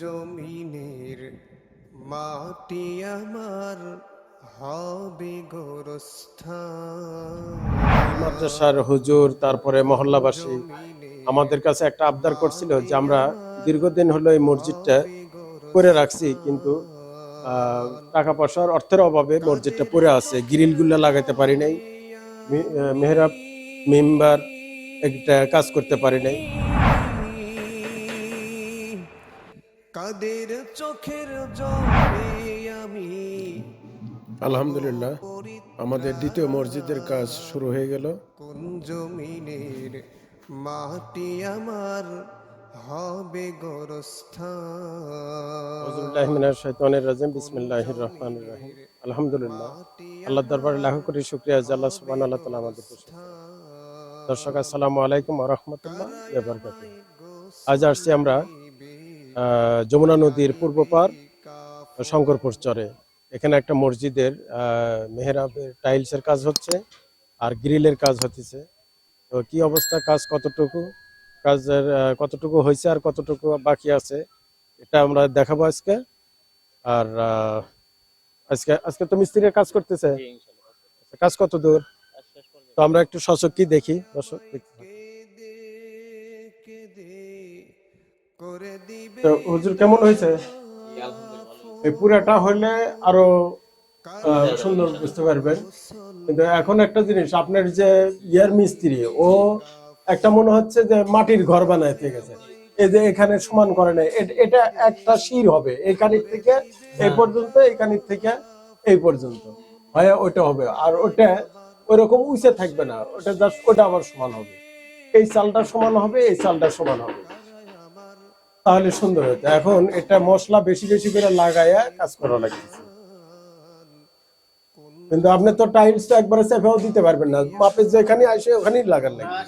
জমিনের মাটি আমার হবে গোরস্থান। মাদ্রাসার হুজুর তারপরে মহল্লাবাসী আমাদের কাছে একটা আবদার করছিল যে আমরা দীর্ঘদিন হলো এই মসজিদটা করে রাখছি কিন্তু টাকা পয়সার অর্থের অভাবে মসজিদটা পড়ে আছে। গ্রিলগুলো লাগাতে পারি নাই মেহরাব মেম্বার একটা কাজ করতে পারি নাই। কাদের চোখের জলে আমি আলহামদুলিল্লাহ আমাদের দ্বিতীয় মসজিদের কাজ শুরু হয়ে গেল। কোন জমিনের মাটি আমার হবে গোরস্থান? বিসমিল্লাহির রহমানির রহিম। আলহামদুলিল্লাহ আল্লাহ দরবারে লাখ কোটি শুকরিয়া যে আল্লাহ সুবহান আল্লাহ তাআলা আমাদের দর্শক আসসালামু আলাইকুম ওয়া রাহমাতুল্লাহ ওয়া বারাকাতুহু। আজ আসছি আমরা যমুনা নদীর পূর্ব পার শঙ্করপুর চরে। এখানে একটা মসজিদের মেহরাবের টাইলসের কাজ হচ্ছে আর গ্রিলের কাজ হতেছে। তো কি অবস্থা? কাজ কতটুকু? কাজের কতটুকু হয়েছে আর কতটুকু বাকি আছে? এটা আমরা দেখাবো আজকে। আর আজকে আজকে তো মিস্ত্রির কাজ করতেছে। কাজ কত দূর? তো আমরা একটু সচক্ষি দেখি। দর্শক দেখতে তো হুজুর কেমন হয়েছে? এই পুরাটা হলে আরও সুন্দর বুঝতে পারবেন। কিন্তু এখন একটা জিনিস আপনার যে ইয়ার মিস্ত্রি ও একটা মনে হচ্ছে যে মাটির ঘর বানাইতে গেছে। এই যে এখানে সমান করে নাই এটা একটা শির হবে এইখানির থেকে এই পর্যন্ত এইখানির থেকে এই পর্যন্ত। হয় ওটা হবে আর ওটা ওইরকম উঁচে থাকবে না ওটা জাস্ট ওটা আবার সমান হবে। এই চালটা সমান হবে এই চালটা সমান হবে। তাহলে সুন্দর হতো। এখন এটা মশলা বেশি বেশি করে লাগাইয়া কাজ করা লাগতেছে। কিন্তু আপনি তো টাইলসটা একবারে চেপেও দিতে পারবেন না। মাপে যেখানে আসে ওখানেই লাগার লাগবে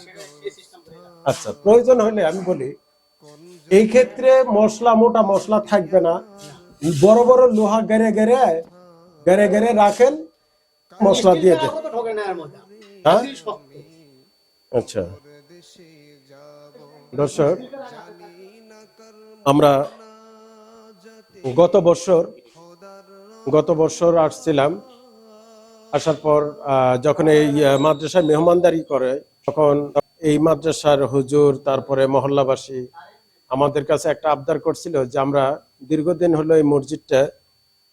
আচ্ছা প্রয়োজন হলে আমি বলি, এই ক্ষেত্রে মশলা, মোটা মশলা থাকবে না। বড় বড় লোহা গেড়ে গেড়ে গেড়ে গেড়ে রাখেন, মশলা দিয়ে দেন। হ্যাঁ? আচ্ছা। দর্শক আমরা গত বছর গত বছর আসছিলাম। আসার পর যখন এই মাদ্রাসায় মেহমানদারি করে, তখন এই মাদ্রাসার হুজুর, তারপরে মহল্লাবাসী আমাদের কাছে একটা আবদার করছিল যে আমরা দীর্ঘদিন হলো এই মসজিদটা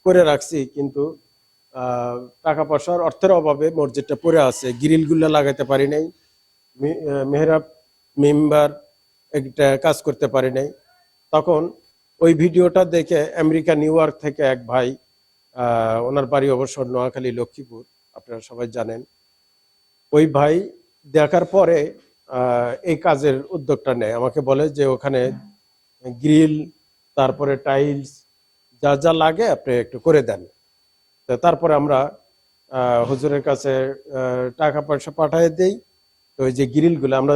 করে রাখছি, কিন্তু টাকা পয়সার অর্থের অভাবে মসজিদটা পড়ে আছে। গ্রিলগুলো লাগাতে পারি নাই মেহরাব, মেম্বার একটা কাজ করতে পারি নাই। তখন ওই ভিডিওটা দেখে আমেরিকা, নিউ ইয়র্ক থেকে এক ভাই ওনার বাড়ি অবশ্য নোয়াখালী, লক্ষ্মীপুর, আপনারা সবাই জানেন। ওই ভাই দেখার পরে এই কাজের উদ্যোগটা নেয়। আমাকে বলে যে ওখানে গ্রিল, তারপরে টাইলস, যা যা লাগে আপনি একটু করে দেন। তারপরে আমরা হুজুরের কাছে টাকা পয়সা পাঠিয়ে দেই। তো ওই যে গ্রিলগুলো, আমরা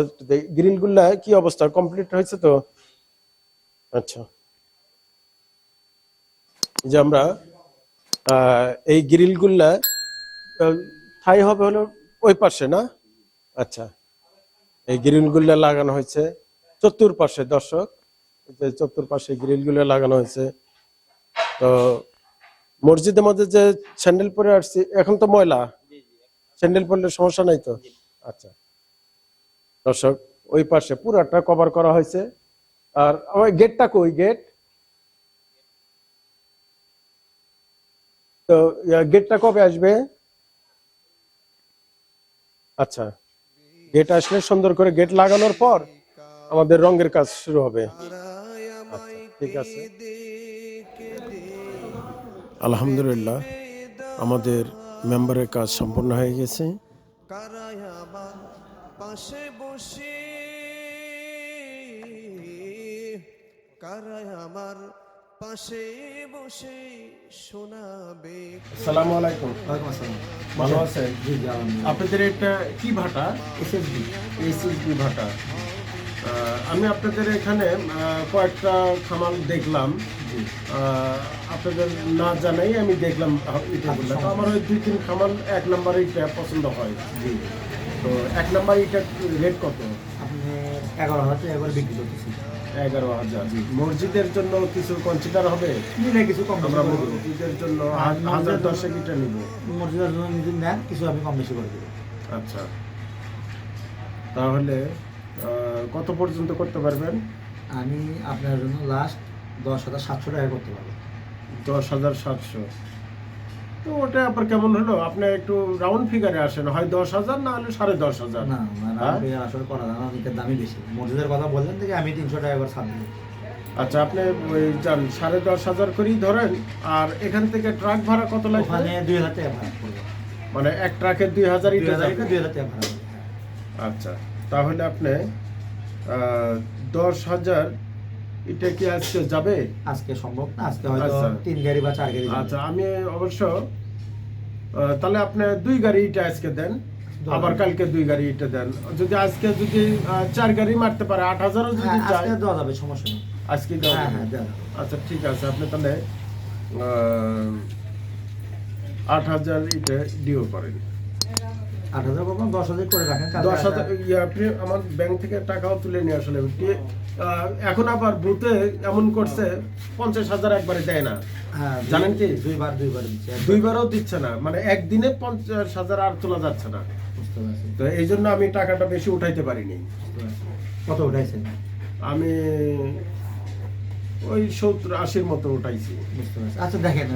গ্রিলগুলা কি অবস্থা? কমপ্লিট হয়েছে তো? আচ্ছা। যে আমরা এই গ্রিলগুলা ঠাই হবে হলো ওই পাশে না? আচ্ছা। এই গ্রিলগুলা লাগানো হয়েছে চতুর পাশে দর্শক যে চতুর পাশে গ্রিলগুলো লাগানো হয়েছে। তো মসজিদের মধ্যে যে স্যান্ডেল পরে আসছি এখন তো ময়লা? স্যান্ডেল পরলে সমস্যা নাই তো? আচ্ছা। দর্শক ওই পাশে পুরাটা কভার করা হয়েছে। আর আমার গেটটা কই গেট তো গেটটা কবে আসবে? আচ্ছা গেট আসলে সুন্দর করে গেট লাগানোর পর আমাদের রঙের কাজ শুরু হবে। আচ্ছা, ঠিক আছে। আলহামদুলিল্লাহ আমাদের মেম্বারের কাজ সম্পূর্ণ হয়ে গেছে। পাশে বসে কারায় আমার পাশে বসে শোনাবে। আসসালামু আলাইকুম। ভালো আছেন? আপনাদের এটা কি ভাটা? এসএসবি। এসএসবি ভাটা। আমি আপনাদের এখানে কয়েকটা খামাল দেখলাম। আপনাদের না জানাই আমি দেখলাম ইটাগুলো। তো আমার ওই দুই তিন খামাল এক নাম্বার ইটা পছন্দ হয়। জি। তো এক নাম্বার ইটার রেট কত? আপনি এগারো হাজার করে বিক্রি করতেছি এগারো হাজার। মসজিদের জন্য কিছু কনসিডার হবে? নিলে কিছু কম আমরা মসজিদের জন্য হাজার দশেক ইটা নিব। মসজিদের জন্য যদি নেন কিছু আমি কম বেশি করে দেবো। আচ্ছা। তাহলে কত পর্যন্ত করতে পারবেন? আমি আপনার জন্য লাস্ট দশ হাজার সাতশো টাকা করতে পারব। দশ হাজার সাতশো। তো ওটা আবার কেমন হলো? আপনি একটু রাউন্ড ফিগারে আসেন হয় দশ হাজার না হলে সাড়ে দশ হাজার। না মানে হ্যাঁ? আসলে করা যায় না অনেকের দামই বেশি। মসজিদের কথা বললেন থেকে আমি তিনশো টাকা করে ছাড় আচ্ছা আপনি ওই যান সাড়ে দশ হাজার করেই ধরেন আর এখান থেকে ট্রাক ভাড়া কত লাগবে? ওখানে দুই হাজার টাকা ভাড়া পড়বে। মানে এক ট্রাকের দুই হাজার দুই হাজার দুই হাজার টাকা ভাড়া আচ্ছা তাহলে আপনি দশ হাজার এটা কি আজকে যাবে? আজকে সম্ভব না আজকে হয়তো আচ্ছা। তিন গাড়ি বা চার গাড়ি আচ্ছা আমি অবশ্য তাহলে আপনি দুই গাড়ি ইটা আজকে দেন আবার কালকে দুই গাড়ি ইটা দেন। যদি আজকে যদি চার গাড়ি মারতে পারে আট হাজারও যদি হ্যাঁ, আজকে দেওয়া যাবে সমস্যা নেই। আজকে দেওয়া হ্যাঁ। হ্যাঁ আচ্ছা ঠিক আছে আপনি তাহলে আহ, আট হাজার ইটা ডিও করেন আট হাজার দশ হাজার করে রাখেন দশ হাজার ইয়ে, আপনি আমার ব্যাংক থেকে টাকাও তুলে নিয়ে আসলে এখন আবার বুথে এমন করছে পঞ্চাশ হাজার একবারে দেয় না। হ্যাঁ জানেন কি? দুইবার দুইবার দিচ্ছে। দুইবারও দিচ্ছে না। মানে একদিনে পঞ্চাশ হাজার আর তোলা যাচ্ছে না। তো এই জন্য আমি টাকাটা বেশি উঠাইতে পারিনি। কত উঠাইছেন? আমি ওই সত্তর আশির মতো উঠাইছি। বুঝতে পারছি। আচ্ছা দেখেন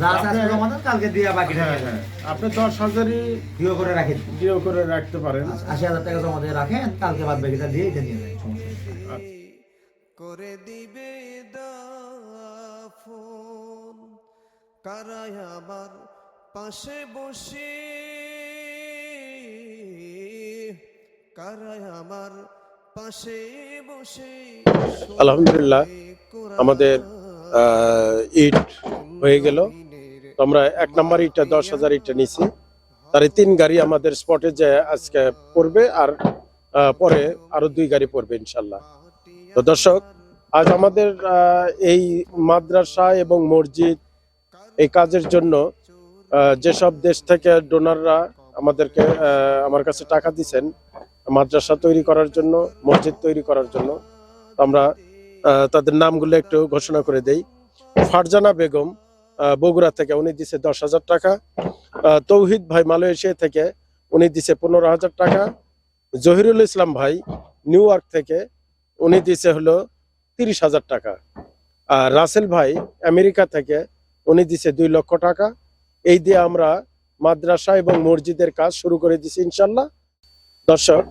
যা আছে কালকে দিয়ে বাকিটা হ্যাঁ হ্যাঁ। আপনি দশ হাজারই ডিও করে রাখেন। ডিও করে রাখতে পারেন। আচ্ছা, আশি হাজার টাকা জমা দিয়ে রাখেন কালকে বাদ বাকিটা দিয়ে এটা নিয়ে করে দিবে দাফন কারায় আমার পাশে বসে। কারায় আমার পাশে বসে। আলহামদুলিল্লাহ, আমাদের ইট হয়ে গেল। আমরা এক নাম্বার ইটটা, দশ হাজার ইটটা নিছি। তার তিন গাড়ি আমাদের স্পটে যে আজকে পড়বে আর পরে আরও দুই গাড়ি পড়বে ইনশাল্লাহ। তো দর্শক, আজ আমাদের এই মাদ্রাসা এবং মসজিদ এই কাজের জন্য যেসব দেশ থেকে ডোনাররা আমাদেরকে আমার কাছে টাকা দিছেন, মাদ্রাসা তৈরি করার জন্য, মসজিদ তৈরি করার জন্য আমরা তাদের নামগুলো একটু ঘোষণা করে দেই। ফারজানা বেগম বগুড়া থেকে উনি দিছে দশ হাজার টাকা। তৌহিদ ভাই মালয়েশিয়া থেকে উনি দিছে পনেরো হাজার টাকা। জহিরুল ইসলাম ভাই নিউ ইয়র্ক থেকে উনি দিছে হলো তিরিশ হাজার টাকা। আর রাসেল ভাই আমেরিকা থেকে উনি দিছে দুই লক্ষ টাকা। এই দিয়ে আমরা মাদ্রাসা এবং মসজিদের কাজ শুরু করে দিছি ইনশাল্লাহ। দর্শক,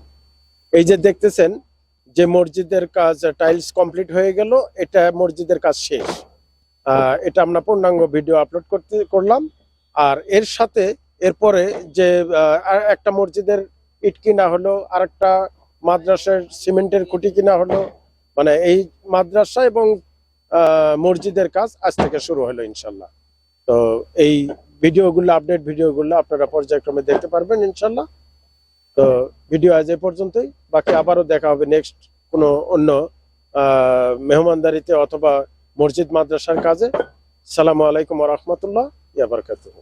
এই যে দেখতেছেন যে মসজিদের কাজ টাইলস কমপ্লিট হয়ে গেল, এটা মসজিদের কাজ শেষ। এটা আমরা পূর্ণাঙ্গ ভিডিও আপলোড করতে, করলাম। আর এর সাথে, এরপরে যে একটা মসজিদের ইট কিনা হলো আর একটা মাদ্রাসার সিমেন্টের খুঁটি কিনা হলো মানে এই মাদ্রাসা এবং মসজিদের কাজ আজ থেকে শুরু হলো ইনশাল্লাহ। তো এই ভিডিওগুলো আপডেট ভিডিওগুলো আপনারা পর্যায়ক্রমে দেখতে পারবেন ইনশাল্লাহ। তো ভিডিও আজ এ পর্যন্তই। বাকি আবারও দেখা হবে নেক্সট কোনো অন্য মেহমানদারিতে অথবা মসজিদ মাদ্রাসার কাজে। সালামু আলাইকুম রহমতুল্লাহ ইয়াবার বারকাতুহু।